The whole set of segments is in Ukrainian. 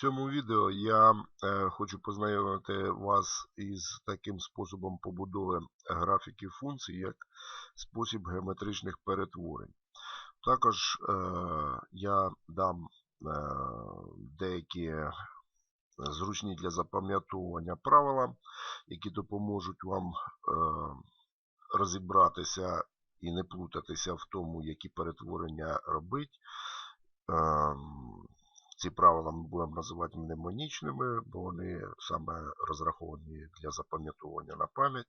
цьому відео я е, хочу познайомити вас із таким способом побудови графіків функцій, як спосіб геометричних перетворень. Також е, я дам е, деякі зручні для запам'ятовування правила, які допоможуть вам розібратися і не плутатися в тому, які перетворення робить. Ці правила ми будемо називати мнемонічними, бо вони саме розраховані для запам'ятовування на пам'ять.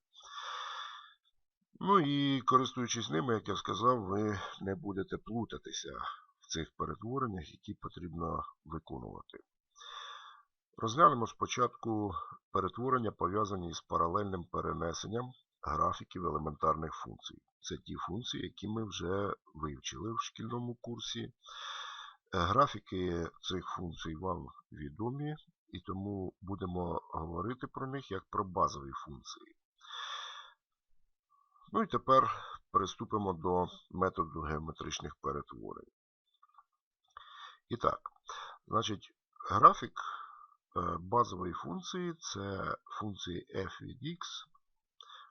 Ну і користуючись ними, як я сказав, ви не будете плутатися в цих перетвореннях, які потрібно виконувати. Розглянемо спочатку перетворення, пов'язані з паралельним перенесенням графіків елементарних функцій. Це ті функції, які ми вже вивчили в шкільному курсі. Графіки цих функцій вам відомі, і тому будемо говорити про них як про базові функції. Ну і тепер приступимо до методу геометричних перетворень. І так, значить, графік е, базової функції це функції f від x,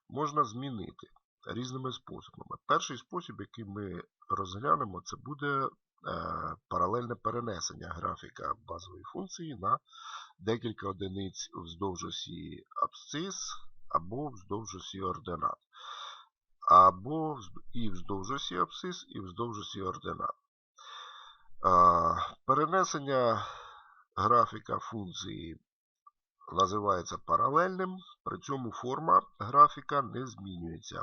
можна змінити різними способами. Перший спосіб, який ми розглянемо, це буде Е, паралельне перенесення графіка базової функції на декілька одиниць вздовж осі абсцис або вздовж осі ординат. Або і вздовж осі абсцис, і вздовж осі ординат. Е, перенесення графіка функції називається паралельним, при цьому форма графіка не змінюється.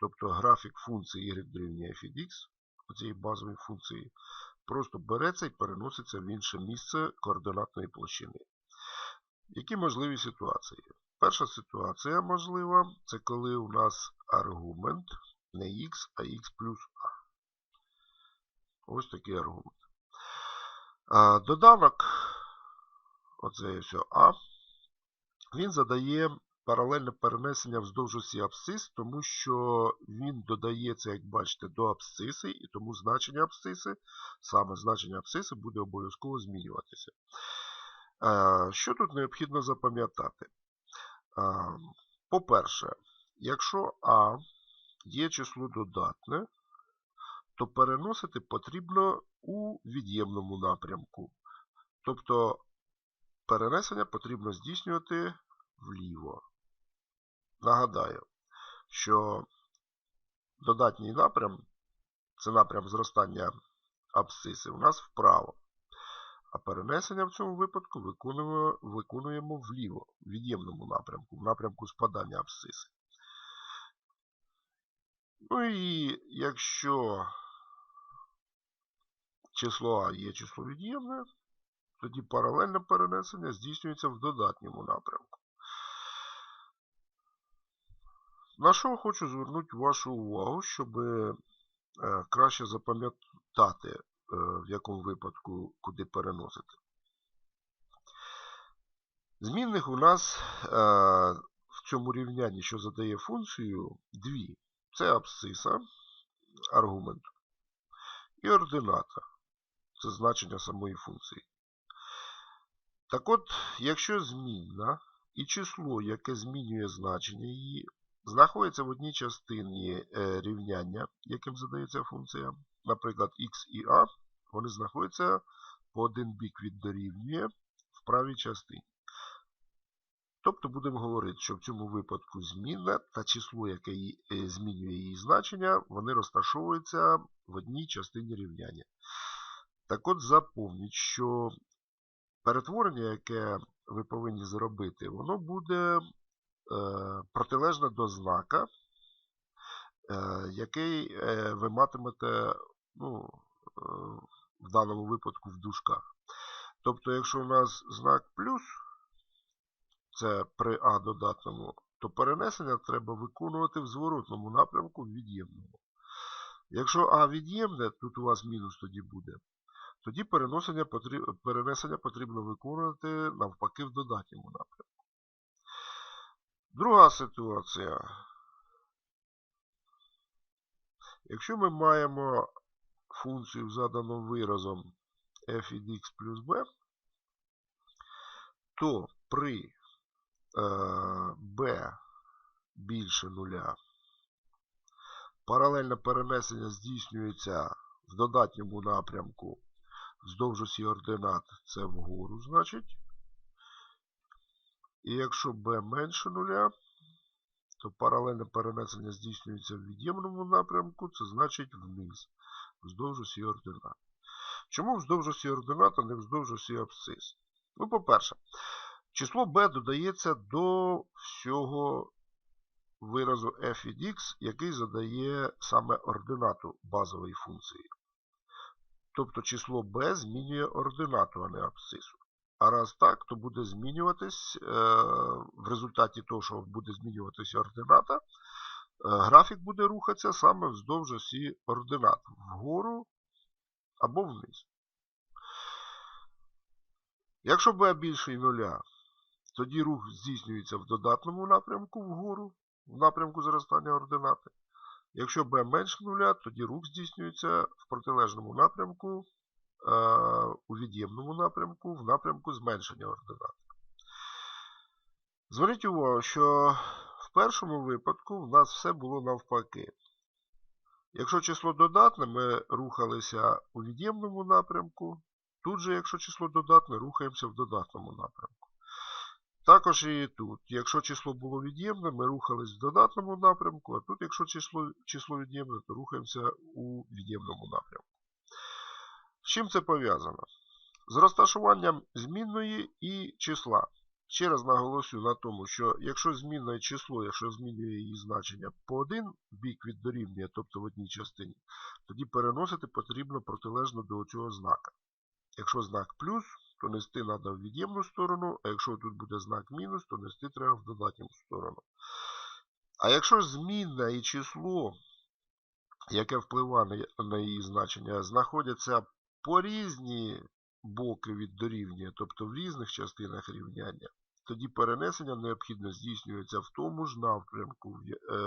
Тобто графік функції y дорівнює f x цієї базової функції, просто береться і переноситься в інше місце координатної площини. Які можливі ситуації? Перша ситуація можлива, це коли у нас аргумент не x, а x плюс a. Ось такий аргумент. А, Доданок, оце все А, він задає паралельне перенесення вздовж осі абсцис, тому що він додається, як бачите, до абсциси, і тому значення абсциси, саме значення абсциси буде обов'язково змінюватися. Е, що тут необхідно запам'ятати? Е, по-перше, якщо А є число додатне, то переносити потрібно у від'ємному напрямку. Тобто перенесення потрібно здійснювати вліво. Нагадаю, що додатній напрям це напрям зростання абсциси у нас вправо. А перенесення в цьому випадку виконуємо, виконуємо вліво, в від'ємному напрямку, в напрямку спадання абсциси. Ну і якщо число А є число від'ємне, тоді паралельне перенесення здійснюється в додатньому напрямку. На що хочу звернути вашу увагу, щоб е, краще запам'ятати, е, в якому випадку куди переносити. Змінних у нас е, в цьому рівнянні, що задає функцію, дві. Це абсциса, аргумент, і ордината. Це значення самої функції. Так от, якщо змінна і число, яке змінює значення її, знаходиться в одній частині е, рівняння, яким задається функція. Наприклад, x і a, вони знаходяться по один бік від дорівнює в правій частині. Тобто будемо говорити, що в цьому випадку змінна та число, яке е, змінює її значення, вони розташовуються в одній частині рівняння. Так от запомніть, що перетворення, яке ви повинні зробити, воно буде протилежна до знака, е, який е, ви матимете ну, в даному випадку в дужках. Тобто, якщо у нас знак плюс, це при А додатному, то перенесення треба виконувати в зворотному напрямку від'ємному. Якщо А від'ємне, тут у вас мінус тоді буде, тоді перенесення потрібно виконувати навпаки в додатньому напрямку. Друга ситуація. Якщо ми маємо функцію задану виразом f від x плюс b, то при е, b більше нуля паралельне перенесення здійснюється в додатньому напрямку вздовж осі ординат це вгору, значить. І якщо b менше нуля, то паралельне перенесення здійснюється в від'ємному напрямку, це значить вниз, вздовж осі ординат. Чому вздовж осі ординат, а не вздовж осі абсцис? Ну, по-перше, число b додається до всього виразу f від x, який задає саме ординату базової функції. Тобто число b змінює ординату, а не абсцису. А раз так, то буде змінюватись, е, в результаті того, що буде змінюватися ордината, е, графік буде рухатися саме вздовж осі ординат вгору або вниз. Якщо b більше нуля, тоді рух здійснюється в додатному напрямку вгору, в напрямку зростання ординати. Якщо b менше нуля, тоді рух здійснюється в протилежному напрямку, у від'ємному напрямку, в напрямку зменшення ординати. Зверніть увагу, що в першому випадку в нас все було навпаки. Якщо число додатне, ми рухалися у від'ємному напрямку. Тут же, якщо число додатне, рухаємося в додатному напрямку. Також і тут, якщо число було від'ємне, ми рухались в додатному напрямку, а тут, якщо число число від'ємне, то рухаємося у від'ємному напрямку. З чим це пов'язано? З розташуванням змінної і числа. Ще раз наголосю на тому, що якщо змінне число, якщо змінює її значення по один бік від дорівнює, тобто в одній частині, тоді переносити потрібно протилежно до цього знака. Якщо знак плюс, то нести треба в від'ємну сторону, а якщо тут буде знак мінус, то нести треба в додатню сторону. А якщо змінне і число, яке впливає на її значення, знаходяться по різні боки від дорівнює, тобто в різних частинах рівняння, тоді перенесення необхідно здійснюється в тому ж напрямку, е,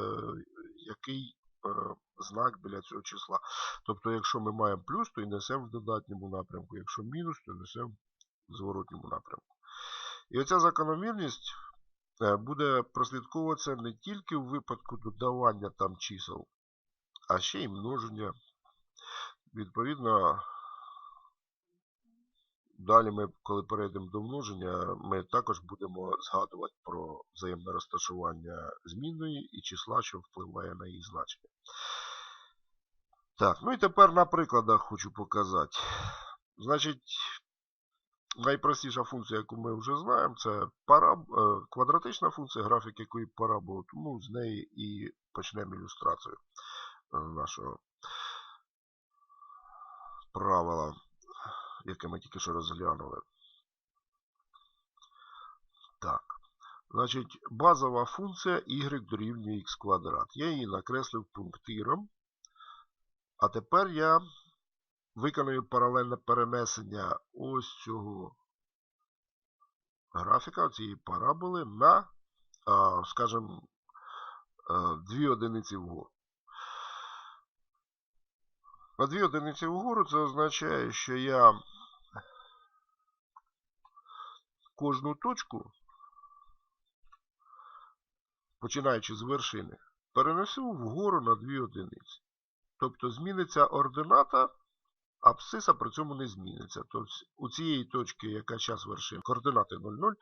який е, знак біля цього числа. Тобто, якщо ми маємо плюс, то і несемо в додатньому напрямку, якщо мінус, то несемо в зворотньому напрямку. І оця закономірність е, буде прослідковуватися не тільки в випадку додавання там чисел, а ще й множення. Відповідно, Далі ми, коли перейдемо до множення, ми також будемо згадувати про взаємне розташування змінної і числа, що впливає на її значення. Так, ну і тепер на прикладах хочу показати. Значить, найпростіша функція, яку ми вже знаємо, це параб... Е, квадратична функція, графік якої парабола, тому з неї і почнемо ілюстрацію е, нашого правила яке ми тільки що розглянули. Так. Значить, базова функція y дорівнює x квадрат. Я її накреслив пунктиром. А тепер я виконую паралельне перенесення ось цього графіка, цієї параболи на, скажімо, дві одиниці вгору. На дві одиниці вгору це означає, що я кожну точку, починаючи з вершини, перенесу вгору на дві одиниці. Тобто зміниться ордината, абсциса при цьому не зміниться. Тобто у цієї точки, яка час вершин, координати 0,0,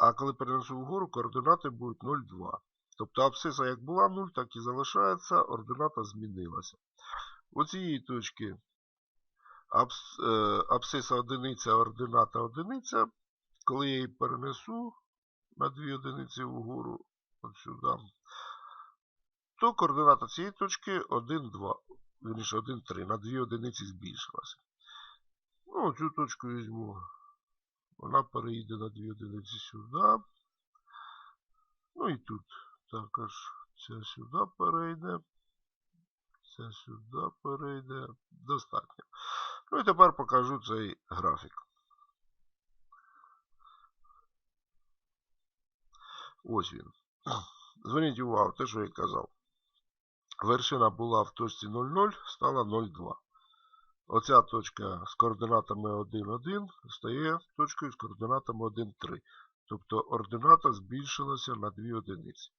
а коли перенесу вгору, координати будуть 0,2. Тобто абсциса як була 0, так і залишається, ордината змінилася. У цієї точки е, абсциса одиниця, ордината одиниця. Коли я її перенесу на дві одиниці вгору, от сюди, то координата цієї точки 1, 2, вірніше 1, 3. На дві одиниці збільшилася. Ну, цю точку візьму. Вона переїде на дві одиниці сюди. Ну і тут також ця сюди перейде. Це сюди перейде. Достатньо. Ну і тепер покажу цей графік. Ось він. Зверніть увагу, те, що я казав. Вершина була в точці 0,0, стала 0,2. оця точка з координатами 1, 1 стає точкою з координатами 1, 3. Тобто ордината збільшилася на 2 одиниці.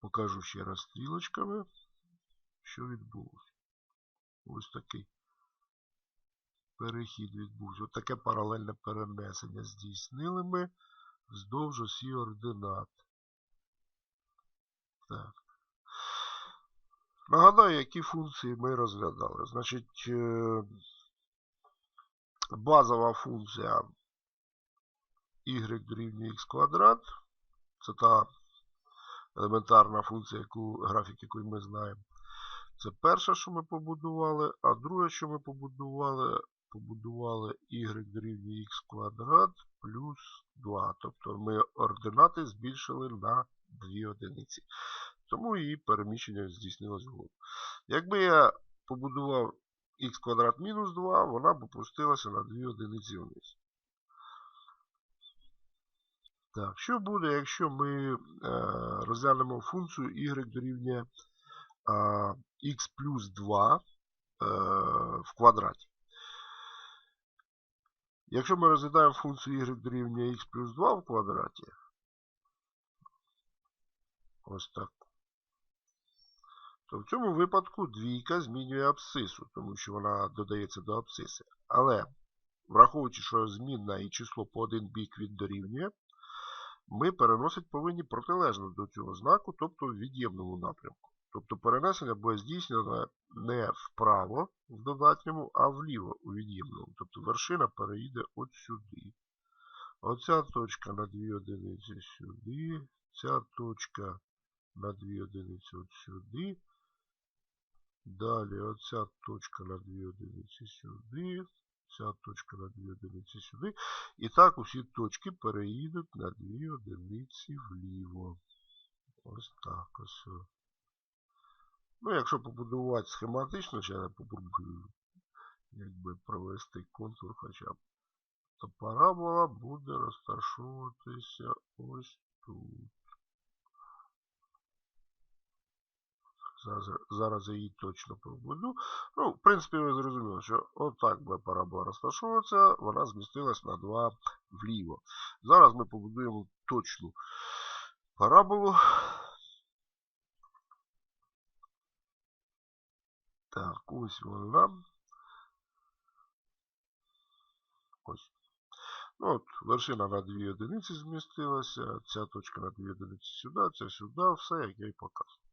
Покажу ще раз стрілочками, що відбулося. Ось такий перехід відбувся. Таке паралельне перенесення здійснили ми вздовж осі ординат. Так. Нагадаю, які функції ми розглядали. Значить, е, базова функція y дорівнює x квадрат. Це та елементарна функція, яку, графік, яку ми знаємо. Це перше, що ми побудували, а друге, що ми побудували, побудували y дорівнює x квадрат плюс 2. Тобто ми ординати збільшили на 2 одиниці. Тому її переміщення здійснилось вгору. Якби я побудував х квадрат мінус 2, вона б опустилася на 2 одиниці вниз. Так, що буде, якщо ми е, розглянемо функцію y дорівнює е, x плюс 2 е, в квадраті? Якщо ми розглядаємо функцію y дорівнює x плюс 2 в квадраті, ось так, то в цьому випадку двійка змінює абсцису, тому що вона додається до абсциси. Але, враховуючи, що змінна і число по один бік від дорівнює, ми переносити повинні протилежно до цього знаку, тобто в від'ємному напрямку. Тобто перенесення буде здійснено не вправо в додатньому, а вліво у від'ємному. Тобто вершина переїде от сюди. Оця точка на 2 одиниці сюди. Ця точка на 2 одиниці от сюди. Далі оця точка на 2 одиниці сюди. Ця точка на 2 одиниці сюди. І так усі точки переїдуть на 2 одиниці вліво. Ось так ось. Ну, якщо побудувати схематично, ще я попробую якби провести контур хоча б, то парабола буде розташовуватися ось тут. Зараз, зараз я її точно побуду. Ну, в принципі, ви зрозуміли, що отак буде парабола розташовуватися, вона змістилась на 2 вліво. Зараз ми побудуємо точну параболу. Так, ось вона. Ось. Ну, от, Вершина на 2 одиниці змістилася, ця точка на 2 одиниці сюди, ця сюди, все, як я і показував.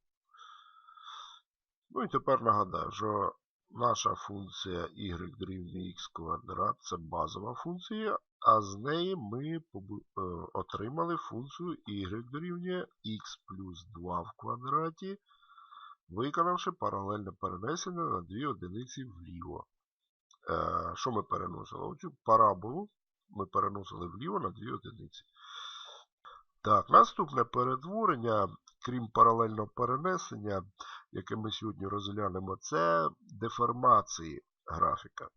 Ну і тепер нагадаю, що наша функція y дорівнює x квадрат це базова функція, а з неї ми е, отримали функцію y дорівнює x плюс 2 в квадраті, виконавши паралельне перенесення на 2 одиниці вліво. Е, що ми переносили? Оцю параболу ми переносили вліво на 2 одиниці. Так, наступне перетворення, крім паралельного перенесення, яке ми сьогодні розглянемо, це деформації графіка.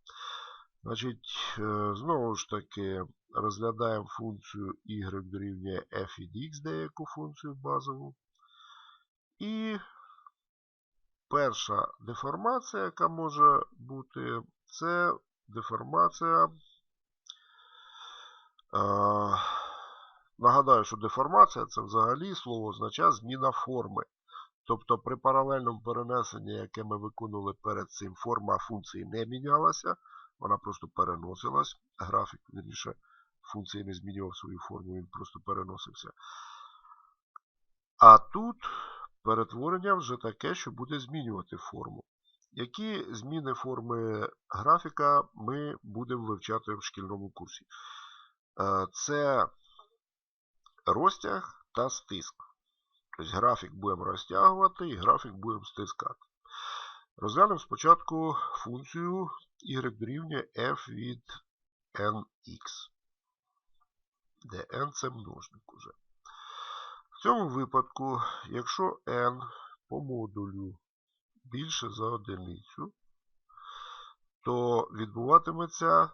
Значить, е, знову ж таки, розглядаємо функцію y дорівнює f від x, деяку функцію базову. І перша деформація, яка може бути, це деформація. Е, Нагадаю, що деформація це взагалі слово означає зміна форми. Тобто при паралельному перенесенні, яке ми виконували перед цим, форма функції не мінялася, вона просто переносилась. Графік, вірніше, функції не змінював свою форму, він просто переносився. А тут перетворення вже таке, що буде змінювати форму. Які зміни форми графіка ми будемо вивчати в шкільному курсі? Е, це розтяг та стиск. Тобто графік будемо розтягувати і графік будемо стискати. Розглянемо спочатку функцію y дорівнює f від nx, де n це множник уже. В цьому випадку, якщо n по модулю більше за одиницю, то відбуватиметься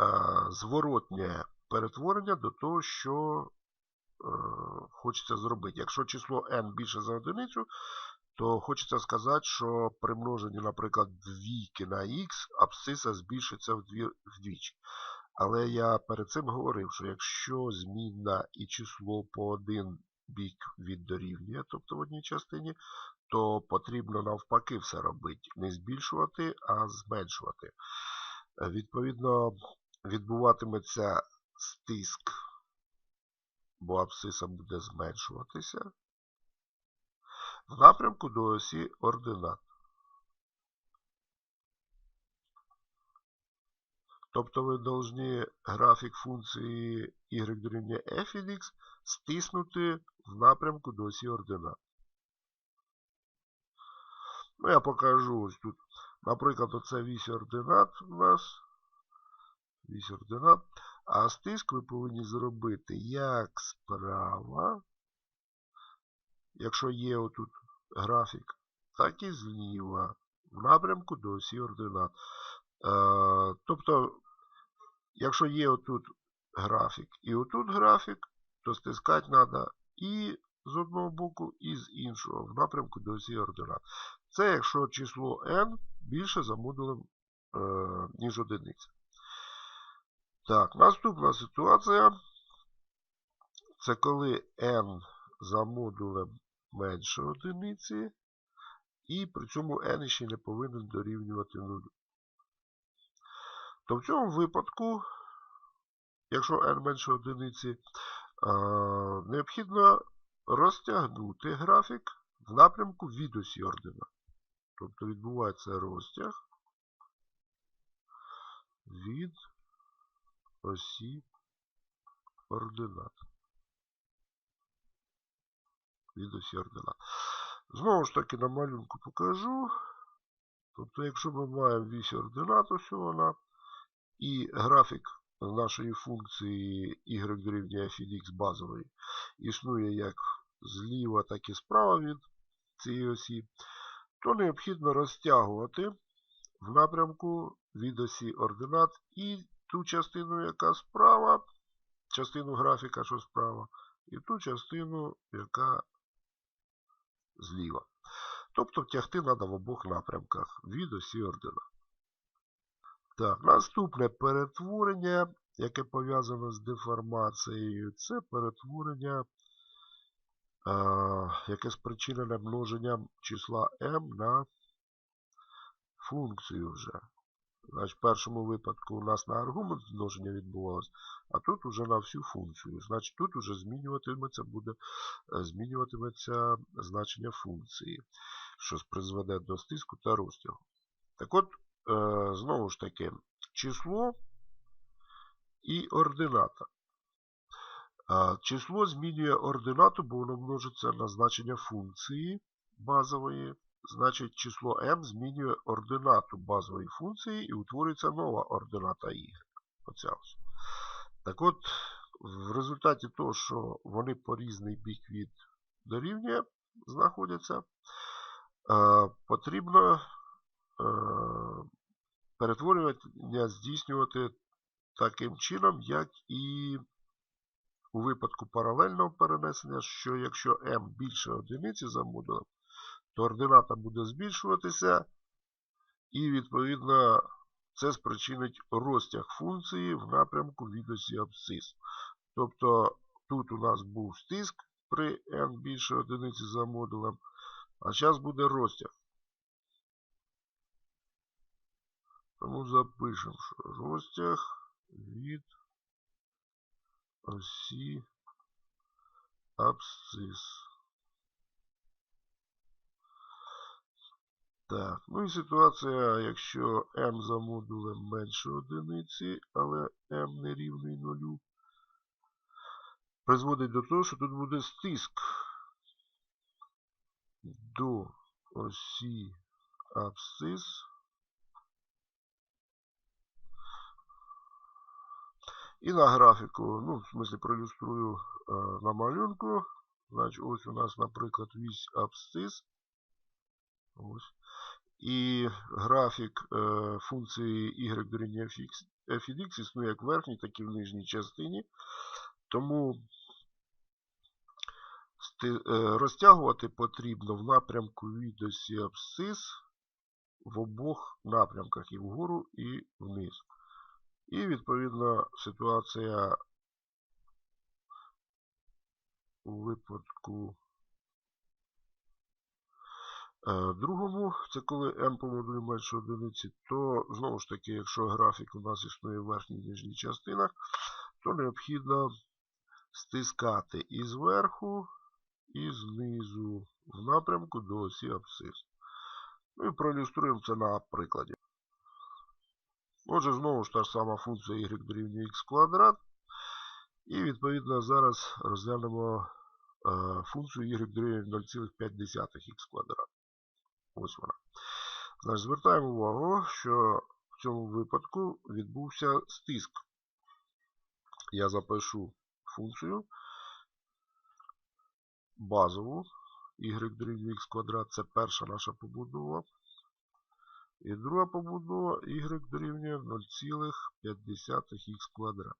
а, зворотнє перетворення до того, що е, хочеться зробити. Якщо число n більше за одиницю, то хочеться сказати, що при множенні, наприклад, двійки на х, абсциса збільшиться вдвічі. Але я перед цим говорив, що якщо змінна і число по один бік від дорівнює, тобто в одній частині, то потрібно навпаки все робити. Не збільшувати, а зменшувати. Е, Відповідно, відбуватиметься стиск, бо абсциса буде зменшуватися в напрямку до осі ординат. Тобто ви повинні графік функції y дорівнює f від x стиснути в напрямку до осі ординат. Ну, я покажу ось тут. Наприклад, оце вісь ординат у нас. Вісь ординат. А стиск ви повинні зробити як справа, якщо є отут графік, так і зліва, в напрямку до осі ординат. Е, тобто, якщо є отут графік і отут графік, то стискати треба і з одного боку, і з іншого, в напрямку до осі ординат. Це якщо число n більше за модулем, е, ніж одиниця. Так, наступна ситуація. Це коли n за модулем менше одиниці, і при цьому n ще не повинен дорівнювати 0. То в цьому випадку, якщо n менше одиниці, е, необхідно розтягнути графік в напрямку від осі ординат. Тобто відбувається розтяг від осі ординат. Від осі ординат. Знову ж таки на малюнку покажу. Тобто, якщо ми маємо вісь ординат, ось вона, і графік нашої функції y дорівнює x базової існує як зліва, так і справа від цієї осі, то необхідно розтягувати в напрямку від осі ординат і ту частину, яка справа, частину графіка, що справа, і ту частину, яка зліва. Тобто втягти треба в обох напрямках від осі ординат. Так, наступне перетворення, яке пов'язане з деформацією, це перетворення, е, яке спричинене множенням числа m на функцію вже. Значить, в першому випадку у нас на аргумент множення відбувалося, а тут уже на всю функцію. Значить, тут уже змінюватиметься буде е, змінюватиметься значення функції, що призведе до стиску та розтягу. Так от, знову ж таки, число і ордината. Число змінює ординату, бо воно множиться на значення функції базової. Значить, число m змінює ординату базової функції і утворюється нова ордината y. Оця. Так от, в результаті того, що вони по різний бік від дорівнює знаходяться, потрібно перетворювання здійснювати таким чином, як і у випадку паралельного перенесення, що якщо m більше одиниці за модулем, то ордината буде збільшуватися, і, відповідно, це спричинить розтяг функції в напрямку від осі абсцис. Тобто тут у нас був стиск при n більше одиниці за модулем, а зараз буде розтяг. Тому запишемо, що розтяг від осі абсцис. Так, ну і ситуація, якщо m за модулем менше одиниці, але m не рівний нулю, призводить до того, що тут буде стиск до осі абсцис. І на графіку, ну, в смысле, проілюструю е, на малюнку. Значить, ось у нас, наприклад, вісь абсцис. Ось. І графік е, функції y дорівнює f від x існує як в верхній, так і в нижній частині. Тому е, Розтягувати потрібно в напрямку від осі абсцис в обох напрямках і вгору, і вниз. І відповідно ситуація у випадку е, другому, це коли m по модулю менше одиниці, то знову ж таки, якщо графік у нас існує в верхній і нижній частинах, то необхідно стискати і зверху, і знизу в напрямку до осі абсцис. Ну і проілюструємо це на прикладі. Отже, знову ж та сама функція y дорівнює x квадрат. І відповідно зараз розглянемо е, функцію y дорівнює 0,5х квадрат. Ось вона. Значить, звертаємо увагу, що в цьому випадку відбувся стиск. Я запишу функцію базову y дорівнює x квадрат. Це перша наша побудова. І друга побудова y дорівнює 0,5х квадрат.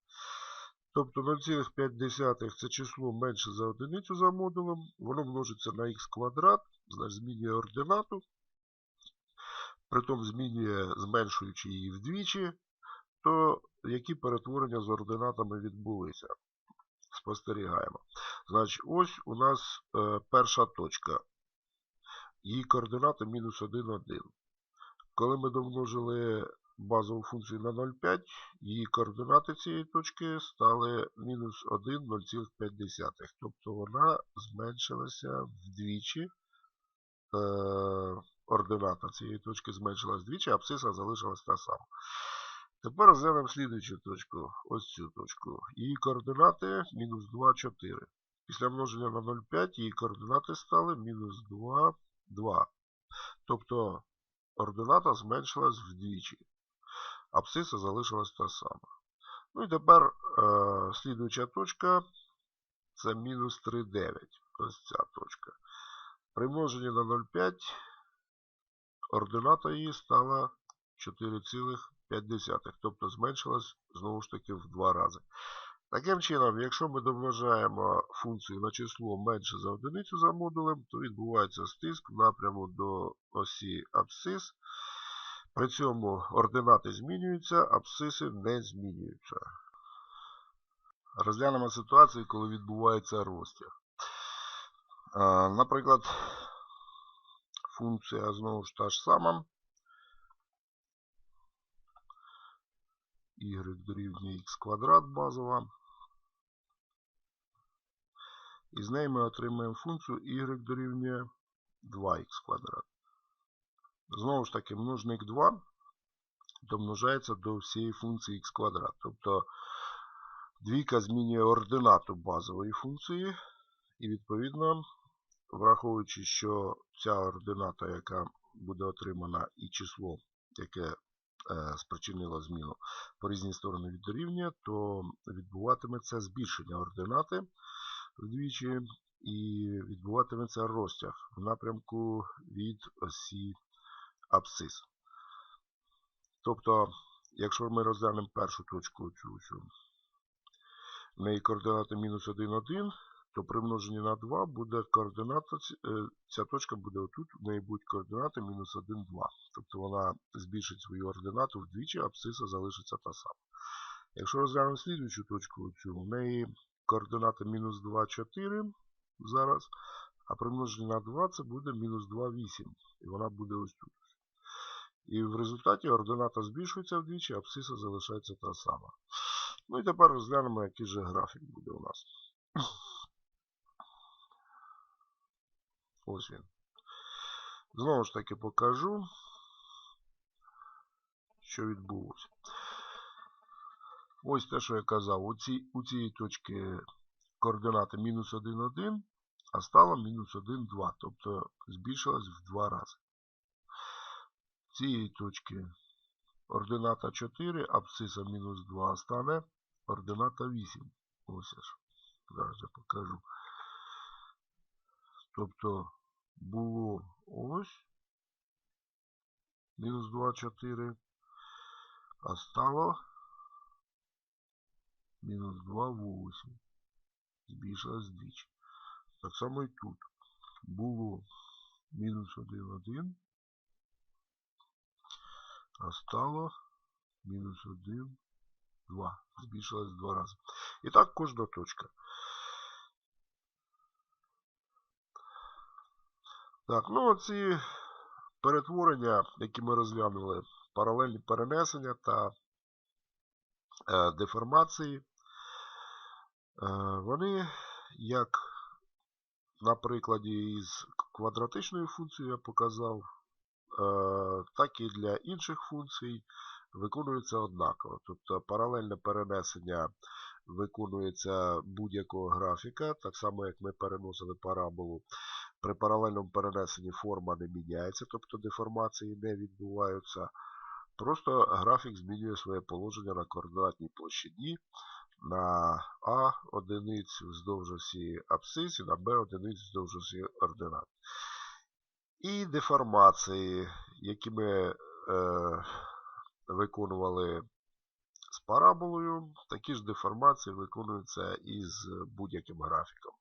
Тобто 0,5 це число менше за одиницю за модулем, воно множиться на х квадрат, значить змінює ординату, притом змінює, зменшуючи її вдвічі, то які перетворення з ординатами відбулися. Спостерігаємо. Значить, ось у нас е, перша точка. Її координати мінус 1, 1. Коли ми домножили базову функцію на 0,5, її координати цієї точки стали мінус 1, 0,5. Тобто вона зменшилася вдвічі. Е, ордината цієї точки зменшилась вдвічі, абсциса залишилась та сама. Тепер розглянемо слідуючу точку. Ось цю точку. Її координати мінус 2, 4. Після множення на 0,5 її координати стали мінус 2, 2. Тобто ордината зменшилась вдвічі. Абсциса залишилась та сама. Ну і тепер е, слідуюча точка це мінус 3,9. Ось ця точка. При множенні на 0,5 ордината її стала 4,5. Тобто зменшилась знову ж таки в два рази. Таким чином, якщо ми домножаємо функцію на число менше за одиницю за модулем, то відбувається стиск в напряму до осі абсцис. При цьому ординати змінюються, абсциси не змінюються. Розглянемо ситуацію, коли відбувається розтяг. Наприклад, функція знову ж та ж сама. y дорівнює x квадрат базова. І з неї ми отримаємо функцію y дорівнює 2х квадрат. Знову ж таки, множник 2 домножається до всієї функції х квадрат. Тобто двійка змінює ординату базової функції. І відповідно, враховуючи, що ця ордината, яка буде отримана, і число, яке е, спричинило зміну по різні сторони від дорівнює, то відбуватиметься збільшення ординати вдвічі, і відбуватиметься розтяг в напрямку від осі абсцис. Тобто, якщо ми розглянемо першу точку, цю, в неї координати мінус 1, 1, то при множенні на 2 буде координата, е, ця точка буде отут, в неї будуть координати мінус 1, 2. Тобто вона збільшить свою ординату вдвічі, абсциса залишиться та сама. Якщо розглянемо слідуючу точку, цю, в неї координати мінус 2, 4 зараз, а при множенні на 2 це буде мінус 2, 8. І вона буде ось тут. І в результаті ордината збільшується вдвічі, а абсциса залишається та сама. Ну і тепер розглянемо, який же графік буде у нас. Ось він. Знову ж таки покажу, що відбулося. Ось те, що я казав. У, цій, у цієї точки координати мінус 1, 1, а стало мінус 1, 2. Тобто збільшилось в два рази. Цієї точки ордината 4, абсциса мінус 2 стане ордината 8. Ось аж. Зараз я покажу. Тобто було ось мінус 2, 4, а стало мінус 2, 8. Збільшилось двічі. Так само і тут. Було мінус 1, 1. А стало мінус 1, 2. Збільшилось два рази. І так кожна точка. Так, ну оці перетворення, які ми розглянули, паралельні перенесення та е, деформації, вони, як на прикладі із квадратичною функцією я показав, е, так і для інших функцій виконуються однаково. Тобто паралельне перенесення виконується будь-якого графіка, так само як ми переносили параболу. При паралельному перенесенні форма не міняється, тобто деформації не відбуваються. Просто графік змінює своє положення на координатній площині на А одиниць вздовж осі абсцис на Б одиниць вздовж осі ординат. І деформації, які ми е, виконували з параболою, такі ж деформації виконуються і з будь-яким графіком.